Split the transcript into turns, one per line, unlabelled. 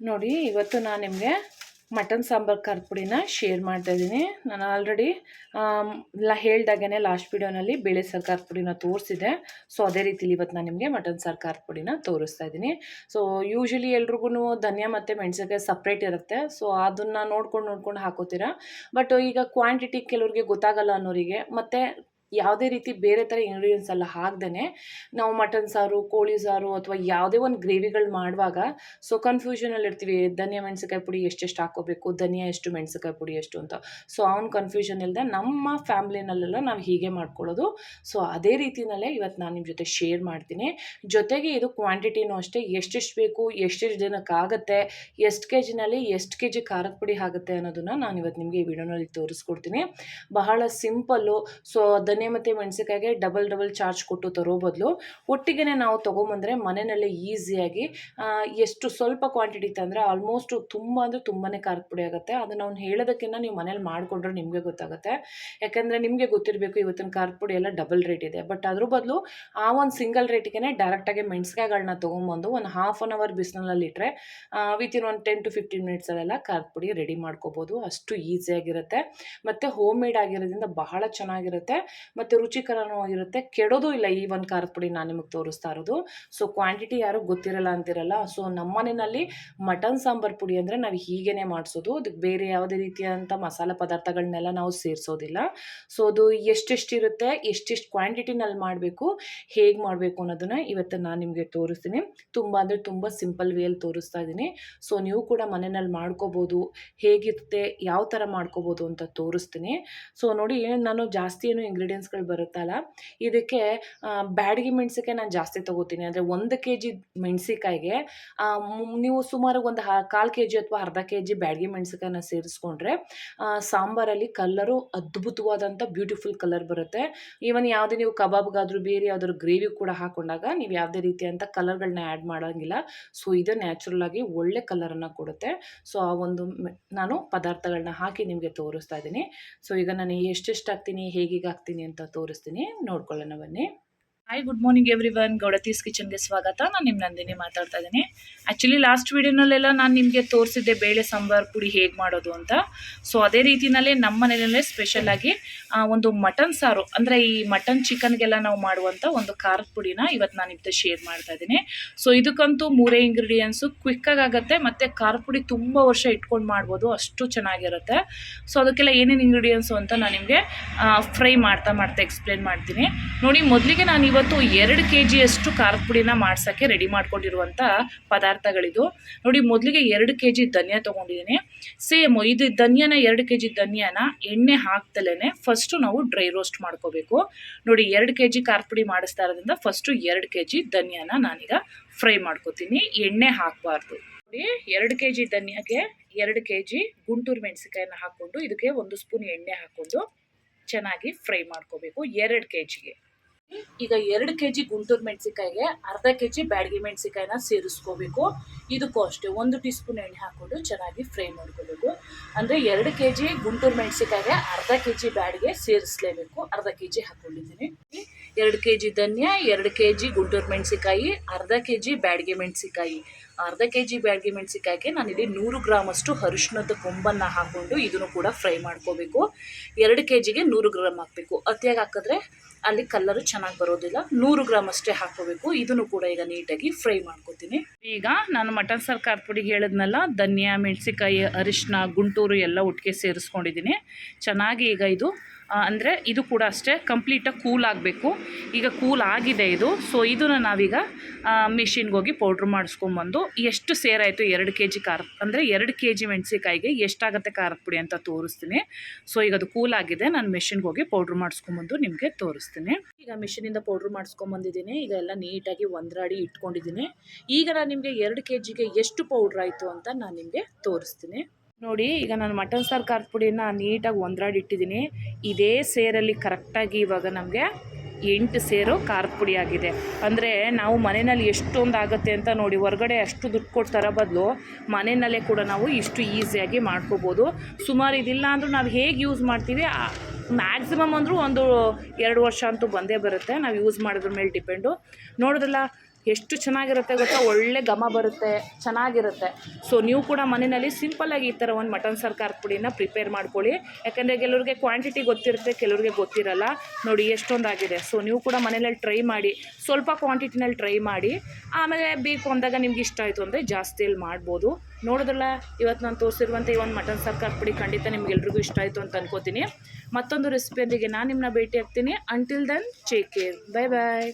ನೋಡಿ, ಇವತ್ತು ನಾನು ನಿಮಗೆ ಮಟನ್ ಸಾಂಬಾರು ಖಾರದ ಪುಡಿನ ಶೇರ್ ಮಾಡ್ತಾ ಇದ್ದೀನಿ. ನಾನು ಆಲ್ರೆಡಿ ಲ ಹೇಳ್ದಾಗೇ ಲಾಸ್ಟ್ ವಿಡಿಯೋನಲ್ಲಿ ಬೇಳೆ ಸಾರು ಪುಡಿನ ತೋರಿಸಿದೆ. ಸೊ ಅದೇ ರೀತಿಲಿ ಇವತ್ತು ನಾನು ನಿಮಗೆ ಮಟನ್ ಸಾರು ಪುಡಿನ ತೋರಿಸ್ತಾ ಇದ್ದೀನಿ. ಸೊ ಯೂಶ್ವಲಿ ಎಲ್ರಿಗೂ ಧನಿಯಾ ಮತ್ತು ಮೆಣಸಿನ್ಕಾಯಿ ಸಪ್ರೇಟ್ ಇರುತ್ತೆ. ಸೊ ಅದನ್ನು ನೋಡ್ಕೊಂಡು ನೋಡ್ಕೊಂಡು ಹಾಕೋತೀರಾ? ಬಟ್ ಈಗ ಕ್ವಾಂಟಿಟಿ ಕೆಲವ್ರಿಗೆ ಗೊತ್ತಾಗಲ್ಲ ಅನ್ನೋರಿಗೆ, ಮತ್ತು ಯಾವುದೇ ರೀತಿ ಬೇರೆ ಥರ ಇಂಗ್ರೀಡಿಯೆಂಟ್ಸ್ ಎಲ್ಲ ಹಾಕ್ದೇ ನಾವು ಮಟನ್ ಸಾರು, ಕೋಳಿ ಸಾರು ಅಥವಾ ಯಾವುದೇ ಒಂದು ಗ್ರೇವಿಗಳು ಮಾಡುವಾಗ ಸೊ ಕನ್ಫ್ಯೂಷನಲ್ಲಿ ಇರ್ತೀವಿ ಧನಿಯಾ ಮೆಣಸಿಕಾಯಿ ಪುಡಿ ಎಷ್ಟೆಷ್ಟು ಹಾಕೋಬೇಕು ಧನಿಯಾ ಎಷ್ಟು ಮೆಣಸಿಕಾಯಿ ಪುಡಿ ಎಷ್ಟು ಅಂತ. ಸೊ ಅವ್ನ ಕನ್ಫ್ಯೂಷನ್ ಇಲ್ಲದೆ ನಮ್ಮ ಫ್ಯಾಮ್ಲಿನಲ್ಲೆಲ್ಲ ನಾವು ಹೀಗೆ ಮಾಡ್ಕೊಳ್ಳೋದು. ಸೊ ಅದೇ ರೀತಿಯಲ್ಲೇ ಇವತ್ತು ನಾನು ನಿಮ್ಮ ಜೊತೆ ಶೇರ್ ಮಾಡ್ತೀನಿ. ಜೊತೆಗೆ ಇದು ಕ್ವಾಂಟಿಟಿನೂ ಅಷ್ಟೇ, ಎಷ್ಟೆಷ್ಟು ಬೇಕು, ಎಷ್ಟೆಷ್ಟು ಜನಕ್ಕಾಗತ್ತೆ ಎಷ್ಟು ಕೆ ಜಿನಲ್ಲಿ ಎಷ್ಟು ಕೆ ಜಿ ಖಾರದ ಪುಡಿ ಆಗುತ್ತೆ ಅನ್ನೋದನ್ನು ನಾನು ಇವತ್ತು ನಿಮಗೆ ಈ ವಿಡಿಯೋನಲ್ಲಿ ತೋರಿಸ್ಕೊಡ್ತೀನಿ. ಬಹಳ ಸಿಂಪಲ್ಲು ಸೊ ಮತ್ತು ಮೆಣಸಿಕಾಯಿಗೆ ಡಬಲ್ ಡಬಲ್ ಚಾರ್ಜ್ ಕೊಟ್ಟು ತರೋ ಬದಲು ಒಟ್ಟಿಗೆ ನಾವು ತೊಗೊಂಬಂದರೆ ಮನೆಯಲ್ಲೇ ಈಸಿಯಾಗಿ ಎಷ್ಟು ಸ್ವಲ್ಪ ಕ್ವಾಂಟಿಟಿ ತಂದರೆ ಆಲ್ಮೋಸ್ಟ್ ತುಂಬ ಅಂದರೆ ತುಂಬಾ ಖಾರದ ಪುಡಿ ಆಗುತ್ತೆ. ಅದನ್ನು ಅವ್ನು ಹೇಳೋದಕ್ಕಿಂತ ನೀವು ಮನೇಲಿ ಮಾಡಿಕೊಂಡ್ರೆ ನಿಮಗೆ ಗೊತ್ತಾಗುತ್ತೆ. ಯಾಕೆಂದರೆ ನಿಮಗೆ ಗೊತ್ತಿರಬೇಕು ಇವತ್ತಿನ ಖಾರದ ಪುಡಿ ಎಲ್ಲ ಡಬಲ್ ರೇಟ್ ಇದೆ. ಬಟ್ ಅದ್ರ ಬದಲು ಆ ಒಂದು ಸಿಂಗಲ್ ರೇಟಿಗೆ ಡೈರೆಕ್ಟಾಗಿ ಮೆಣಸಿಕಾಯಿಗಳನ್ನ ತೊಗೊಂಬಂದು ಒಂದು ಹಾಫ್ ಆನ್ ಅವರ್ ಬಿಸಿಲಲ್ಲಿ ಇಟ್ಟರೆ ವಿತಿನ್ ಒಂದು ಟೆನ್ ಟು ಫಿಫ್ಟೀನ್ ಮಿನಿಟ್ಸಲ್ಲೆಲ್ಲ ಖಾರದ ಪುಡಿ ರೆಡಿ ಮಾಡ್ಕೋಬೋದು. ಅಷ್ಟು ಈಸಿಯಾಗಿರುತ್ತೆ ಮತ್ತು ಹೋಮ್ ಮೇಡ್ ಆಗಿರೋದ್ರಿಂದ ಬಹಳ ಚೆನ್ನಾಗಿರುತ್ತೆ. ಮತ್ತು ರುಚಿಕರನೂ ಆಗಿರುತ್ತೆ ಕೆಡೋದು ಇಲ್ಲ ಈ ಒಂದು ಖಾರದ ಪುಡಿ ನಾನು ನಿಮಗೆ ತೋರಿಸ್ತಾ ಇರೋದು. ಸೊ ಕ್ವಾಂಟಿಟಿ ಯಾರು ಗೊತ್ತಿರಲ್ಲ ಅಂತಿರಲ್ಲ. ಸೊ ನಮ್ಮ ಮನೆಯಲ್ಲಿ ಮಟನ್ ಸಾಂಬಾರ್ ಪುಡಿ ಅಂದರೆ ನಾವು ಹೀಗೇನೆ ಮಾಡಿಸೋದು. ಅದಕ್ಕೆ ಬೇರೆ ಯಾವುದೇ ರೀತಿಯಾದಂಥ ಮಸಾಲೆ ಪದಾರ್ಥಗಳನ್ನೆಲ್ಲ ನಾವು ಸೇರಿಸೋದಿಲ್ಲ. ಸೊ ಅದು ಎಷ್ಟೆಷ್ಟಿರುತ್ತೆ, ಎಷ್ಟೆಷ್ಟು ಕ್ವಾಂಟಿಟಿನಲ್ಲಿ ಮಾಡಬೇಕು, ಹೇಗೆ ಮಾಡಬೇಕು ಅನ್ನೋದನ್ನು ಇವತ್ತು ನಾನು ನಿಮಗೆ ತೋರಿಸ್ತೀನಿ. ತುಂಬ ಅಂದರೆ ತುಂಬ ಸಿಂಪಲ್ ವೇಯಲ್ಲಿ ತೋರಿಸ್ತಾ ಇದ್ದೀನಿ. ಸೊ ನೀವು ಕೂಡ ಮನೆಯಲ್ಲಿ ಮಾಡ್ಕೋಬೋದು, ಹೇಗಿರುತ್ತೆ, ಯಾವ ಥರ ಮಾಡ್ಕೋಬೋದು ಅಂತ ತೋರಿಸ್ತೀನಿ. ಸೊ ನೋಡಿ, ನಾನು ಜಾಸ್ತಿ ಏನು ಇಂಗ್ರೀಡಿಯೆಂಟ್ಸ್ಗಳು ಬರುತ್ತಲ್ಲ, ಇದಕ್ಕೆ ಬ್ಯಾಡಗಿ ಮೆಣಸಿಕಾಯಿ ನಾನು ಜಾಸ್ತಿ ತೊಗೋತೀನಿ. ಅಂದರೆ ಒಂದು ಕೆ ಜಿ ಮೆಣಸಿಕಾಯಿಗೆ ನೀವು ಸುಮಾರು ಒಂದು ಕಾಲು ಕೆ ಜಿ ಅಥವಾ ಅರ್ಧ ಕೆ ಜಿ ಬ್ಯಾಡಗಿ ಮೆಣಸಿಕಾಯಿನ ಸೇರಿಸ್ಕೊಂಡ್ರೆ ಸಾಂಬಾರಲ್ಲಿ ಕಲ್ಲರು ಅದ್ಭುತವಾದಂಥ ಬ್ಯೂಟಿಫುಲ್ ಕಲರ್ ಬರುತ್ತೆ. ಈವನ್ ಯಾವುದೇ ನೀವು ಕಬಾಬ್ಗಾದರೂ ಬೇರೆ ಯಾವ್ದಾದ್ರು ಗ್ರೇವಿ ಕೂಡ ಹಾಕೊಂಡಾಗ ನೀವು ಯಾವುದೇ ರೀತಿಯಂಥ ಕಲರ್ಗಳನ್ನ ಆ್ಯಡ್ ಮಾಡೋಂಗಿಲ್ಲ. ಸೊ, ಇದು ನ್ಯಾಚುರಲ್ ಆಗಿ ಒಳ್ಳೆ ಕಲರನ್ನು ಕೊಡುತ್ತೆ. ಸೊ, ಆ ಒಂದು ನಾನು ಪದಾರ್ಥಗಳನ್ನ ಹಾಕಿ ನಿಮಗೆ ತೋರಿಸ್ತಾ ಇದ್ದೀನಿ. ಸೊ, ಈಗ ನಾನು ಎಷ್ಟೆಷ್ಟು ಹಾಕ್ತೀನಿ, ಹೇಗೀಗೆ ಹಾಕ್ತೀನಿ ಅಂತ ತೋರಿಸ್ತೀನಿ. ನೋಡ್ಕೊಳ್ಳೋಣ ಬನ್ನಿ. Hi good morning every one ಗೌಡತೀಸ್ ಕಿಚನ್ಗೆ ಸ್ವಾಗತ. ನಾನು ನಿಮ್ಮ ನಂದಿನಿ ಮಾತಾಡ್ತಾ ಇದ್ದೀನಿ ಆ್ಯಕ್ಚುಲಿ ಲಾಸ್ಟ್ ವೀಡಿಯೋನಲ್ಲೆಲ್ಲ ನಾನು ನಿಮಗೆ ತೋರಿಸಿದ್ದೆ ಬೇಳೆ ಸಾಂಬಾರು ಪುಡಿ ಹೇಗೆ ಮಾಡೋದು ಅಂತ. ಸೊ ಅದೇ ರೀತಿಯಲ್ಲೇ ನಮ್ಮ ಮನೆಯಲ್ಲೇ ಸ್ಪೆಷಲಾಗಿ ಒಂದು ಮಟನ್ ಸಾರು, ಅಂದರೆ ಈ ಮಟನ್ ಚಿಕನ್ಗೆಲ್ಲ ನಾವು ಮಾಡುವಂಥ ಒಂದು ಖಾರದ ಪುಡಿನ ಇವತ್ತು ನಾನು ಇವತ್ತು ಶೇರ್ ಮಾಡ್ತಾ ಇದ್ದೀನಿ ಸೊ ಇದಕ್ಕಂತೂ ಮೂರೇ ಇಂಗ್ರೀಡಿಯೆಂಟ್ಸು ಕ್ವಿಕ್ಕಾಗಿ ಆಗುತ್ತೆ, ಮತ್ತು ಖಾರದ ಪುಡಿ ತುಂಬ ವರ್ಷ ಇಟ್ಕೊಂಡು ಮಾಡ್ಬೋದು, ಅಷ್ಟು ಚೆನ್ನಾಗಿರುತ್ತೆ. ಸೊ ಅದಕ್ಕೆಲ್ಲ ಏನೇನು ಇಂಗ್ರೀಡಿಯೆಂಟ್ಸು ಅಂತ ನಾನು ನಿಮಗೆ ಫ್ರೈ ಮಾಡ್ತಾ ಮಾಡ್ತಾ ಎಕ್ಸ್ಪ್ಲೇನ್ ಮಾಡ್ತೀನಿ. ನೋಡಿ, ಮೊದಲಿಗೆ ನಾನು ಇವತ್ತು ಎರಡು ಕೆ ಜಿಯಷ್ಟು ಖಾರದ ಪುಡಿನ ಮಾಡ್ಸೋಕ್ಕೆ ರೆಡಿ ಮಾಡ್ಕೊಂಡಿರುವಂಥ ಪದಾರ್ಥಗಳಿದು. ನೋಡಿ, ಮೊದಲಿಗೆ ಎರಡು ಕೆ ಜಿ ಧನಿಯಾ ತೊಗೊಂಡಿದ್ದೀನಿ. ಸೇಮ್ ಇದು ಧನಿಯಾನ ಎರಡು ಕೆ ಜಿ ಧನಿಯಾನ ಎಣ್ಣೆ ಹಾಕ್ದಲೇ ಫಸ್ಟು ನಾವು ಡ್ರೈ ರೋಸ್ಟ್ ಮಾಡ್ಕೋಬೇಕು. ನೋಡಿ, ಎರಡು ಕೆ ಜಿ ಖಾರದ ಪುಡಿ ಮಾಡಿಸ್ತಾ ಇರೋದ್ರಿಂದ ಫಸ್ಟು ಎರಡು ಕೆ ಜಿ ಧನಿಯಾನ ನಾನೀಗ ಫ್ರೈ ಮಾಡ್ಕೋತೀನಿ. ಎಣ್ಣೆ ಹಾಕಬಾರ್ದು. ನೋಡಿ, ಎರಡು ಕೆ ಜಿ ಧನಿಯಾಗೆ ಎರಡು ಕೆ ಜಿ ಗುಂಟೂರು ಮೆಣಸಿಕಾಯಿನ ಹಾಕ್ಕೊಂಡು ಇದಕ್ಕೆ ಒಂದು ಸ್ಪೂನ್ ಎಣ್ಣೆ ಹಾಕ್ಕೊಂಡು ಚೆನ್ನಾಗಿ ಫ್ರೈ ಮಾಡ್ಕೋಬೇಕು ಎರಡು ಕೆ ಜಿಗೆ ಈಗ ಎರಡು ಕೆ ಜಿ ಗುಂಟೂರು ಮೆಣಸಿಕಾಯಿಗೆ ಅರ್ಧ ಕೆ ಜಿ ಬ್ಯಾಡಗಿ ಮೆಣಸಿಕಾಯಿನ ಸೇರಿಸ್ಕೋಬೇಕು. ಇದಕ್ಕೂ ಅಷ್ಟೇ ಒಂದು ಟೀ ಸ್ಪೂನ್ ಎಣ್ಣೆ ಹಾಕ್ಕೊಂಡು ಚೆನ್ನಾಗಿ ಫ್ರೈ ಮಾಡ್ಕೋಬೇಕು. ಅಂದರೆ ಎರಡು ಕೆ ಜಿ ಗುಂಟೂರು ಮೆಣಸಿಕಾಯಿಗೆ ಅರ್ಧ ಕೆ ಜಿ ಬ್ಯಾಡಿಗೆ ಸೇರಿಸಲೇಬೇಕು. ಅರ್ಧ ಕೆ ಜಿ ಹಾಕ್ಕೊಂಡಿದ್ದೀನಿ. ಎರಡು ಕೆ ಜಿ ಧನಿಯಾ, ಎರಡು ಕೆ ಜಿ ಗುಂಟೂರು ಮೆಣಸಿಕಾಯಿ ಅರ್ಧ ಕೆ ಜಿ ಬ್ಯಾಡಿಗೆ ಮೆಣಸಿಕಾಯಿ ಅರ್ಧ ಕೆ ಜಿ ಬ್ಯಾಡಿಗೆ ಮೆಣಸಿಕಾಯಿಗೆ ನಾನಿಲ್ಲಿ ನೂರು ಗ್ರಾಮಷ್ಟು ಅರಿಶಿಣದ ಕೊಂಬನ್ನು ಹಾಕ್ಕೊಂಡು ಇದನ್ನು ಕೂಡ ಫ್ರೈ ಮಾಡ್ಕೋಬೇಕು. ಎರಡು ಕೆ ಜಿಗೆ ನೂರು ಗ್ರಾಮ್ ಹಾಕಬೇಕು. ಅತಿಯಾಗಿ ಹಾಕಿದ್ರೆ ಅಲ್ಲಿ ಕಲ್ಲರು ಚೆನ್ನಾಗಿ ಬರೋದಿಲ್ಲ. ನೂರು ಗ್ರಾಮ್ ಅಷ್ಟೇ ಹಾಕೋಬೇಕು ಇದನ್ನು ಕೂಡ ಈಗ ನೀಟಾಗಿ ಫ್ರೈ ಮಾಡ್ಕೋತೀನಿ. ಈಗ ನಾನು ಮಟನ್ ಸಾರು ಖಾರದ ಪುಡಿಗೆ ಹೇಳಿದ್ನಲ್ಲ, ಧನಿಯಾ ಮೆಣಸಿಕಾಯಿ ಅರಿಶಿನ ಗುಂಟೂರು ಎಲ್ಲ ಒಟ್ಟಿಗೆ ಸೇರಿಸ್ಕೊಂಡಿದ್ದೀನಿ. ಚೆನ್ನಾಗಿ ಈಗ ಇದು ಅಂದರೆ ಇದು ಕೂಡ ಅಷ್ಟೇ ಕಂಪ್ಲೀಟಾಗಿ ಕೂಲ್ ಆಗಬೇಕು. ಈಗ ಕೂಲ್ ಆಗಿದೆ ಇದು. ಸೊ ಇದನ್ನು ನಾವೀಗ ಮಿಷಿನ್ಗೆ ಹೋಗಿ ಪೌಡ್ರ್ ಮಾಡಿಸ್ಕೊಂಬಂದು ಎಷ್ಟು ಸೇರಾಯಿತು? ಎರಡು ಕೆ ಜಿ ಖಾರ ಅಂದರೆ ಎರಡು ಕೆ ಜಿ ಮೆಣಸಿಕಾಯಿಗೆ ಎಷ್ಟಾಗುತ್ತೆ ಖಾರದ ಪುಡಿ ಅಂತ ತೋರಿಸ್ತೀನಿ. ಸೊ ಈಗ ಅದು ಕೂಲ್ ಆಗಿದೆ. ನಾನು ಮಿಷಿನ್ಗೆ ಹೋಗಿ ಪೌಡ್ರ್ ಮಾಡಿಸ್ಕೊಂಬಂದು ನಿಮಗೆ ತೋರಿಸ್ತೀನಿ. ಈಗ ಮಿಷಿನಿಂದ ಪೌಡ್ರ್ ಮಾಡಿಸ್ಕೊಂಬಂದಿದ್ದೀನಿ. ಈಗ ಎಲ್ಲ ನೀಟಾಗಿ ಒಂದ್ರಾಡಿ ಇಟ್ಕೊಂಡಿದ್ದೀನಿ. ಈಗ ನಾನು ನಿಮಗೆ ಎರಡು ಕೆ ಜಿಗೆ ಎಷ್ಟು ಪೌಡ್ರ್ ಆಯಿತು ಅಂತ ನಾನು ನಿಮಗೆ ತೋರಿಸ್ತೀನಿ. ನೋಡಿ, ಈಗ ನಾನು ಮಟನ್ ಸಾರು ಖಾರದ ಪುಡಿನ ನೀಟಾಗಿ ಒಂದ್ರಾಡಿ ಇಟ್ಟಿದ್ದೀನಿ. ಇದೇ ಸೇರಲ್ಲಿ ಕರೆಕ್ಟಾಗಿ ಇವಾಗ ನಮಗೆ ಎಂಟು ಸೇರು ಖಾರದ ಪುಡಿ ಆಗಿದೆ. ಅಂದರೆ ನಾವು ಮನೆಯಲ್ಲಿ ಎಷ್ಟೊಂದು ಆಗುತ್ತೆ ಅಂತ ನೋಡಿ, ಹೊರಗಡೆ ಅಷ್ಟು ದುಡ್ಡು ಕೊಟ್ಟು ತರೋ ಬದಲು ಮನೆಯಲ್ಲೇ ಕೂಡ ನಾವು ಇಷ್ಟು ಈಸಿಯಾಗಿ ಮಾಡ್ಕೋಬೋದು. ಸುಮಾರು ಇದಿಲ್ಲ ಅಂದರೂ ನಾವು ಹೇಗೆ ಯೂಸ್ ಮಾಡ್ತೀವಿ ಮ್ಯಾಕ್ಸಿಮಮ್ ಅಂದರೂ ಒಂದು ಎರಡು ವರ್ಷ ಅಂತೂ ಬಂದೇ ಬರುತ್ತೆ. ನಾವು ಯೂಸ್ ಮಾಡೋದ್ರ ಮೇಲೆ ಡಿಪೆಂಡು ನೋಡಿದ್ರಲ್ಲ ಎಷ್ಟು ಚೆನ್ನಾಗಿರುತ್ತೆ ಗೊತ್ತಾ? ಒಳ್ಳೆ ಘಮ ಬರುತ್ತೆ, ಚೆನ್ನಾಗಿರುತ್ತೆ. ಸೊ ನೀವು ಕೂಡ ಮನೆಯಲ್ಲಿ ಸಿಂಪಲ್ಲಾಗಿ ಈ ಥರ ಒಂದು ಮಟನ್ ಸಾರು ಪುಡಿನ ಪ್ರಿಪೇರ್ ಮಾಡ್ಕೊಳ್ಳಿ. ಯಾಕಂದರೆ ಕೆಲವ್ರಿಗೆ ಕ್ವಾಂಟಿಟಿ ಗೊತ್ತಿರುತ್ತೆ, ಕೆಲವ್ರಿಗೆ ಗೊತ್ತಿರಲ್ಲ. ನೋಡಿ, ಎಷ್ಟೊಂದಾಗಿದೆ. ಸೊ ನೀವು ಕೂಡ ಮನೇಲಿ ಟ್ರೈ ಮಾಡಿ, ಸ್ವಲ್ಪ ಕ್ವಾಂಟಿಟಿನಲ್ಲಿ ಟ್ರೈ ಮಾಡಿ. ಆಮೇಲೆ ಬೇಕು ಅಂದಾಗ ನಿಮ್ಗೆ ಇಷ್ಟ ಆಯಿತು ಅಂದರೆ ಜಾಸ್ತಿಯಲ್ಲಿ ಮಾಡ್ಬೋದು. ನೋಡಿದ್ರಲ್ಲ, ಇವತ್ತು ನಾನು ತೋರಿಸಿರುವಂಥ ಈ ಒಂದು ಮಟನ್ ಸಾರು ಪುಡಿ ಖಂಡಿತ ನಿಮ್ಗೆಲ್ರಿಗೂ ಇಷ್ಟ ಆಯಿತು ಅಂತ ಅನ್ಕೋತೀನಿ. ಮತ್ತೊಂದು ರೆಸಿಪಿಯೊಂದಿಗೆ ನಾನು ನಿಮ್ಮನ್ನ ಭೇಟಿ ಆಗ್ತೀನಿ until then care bye bye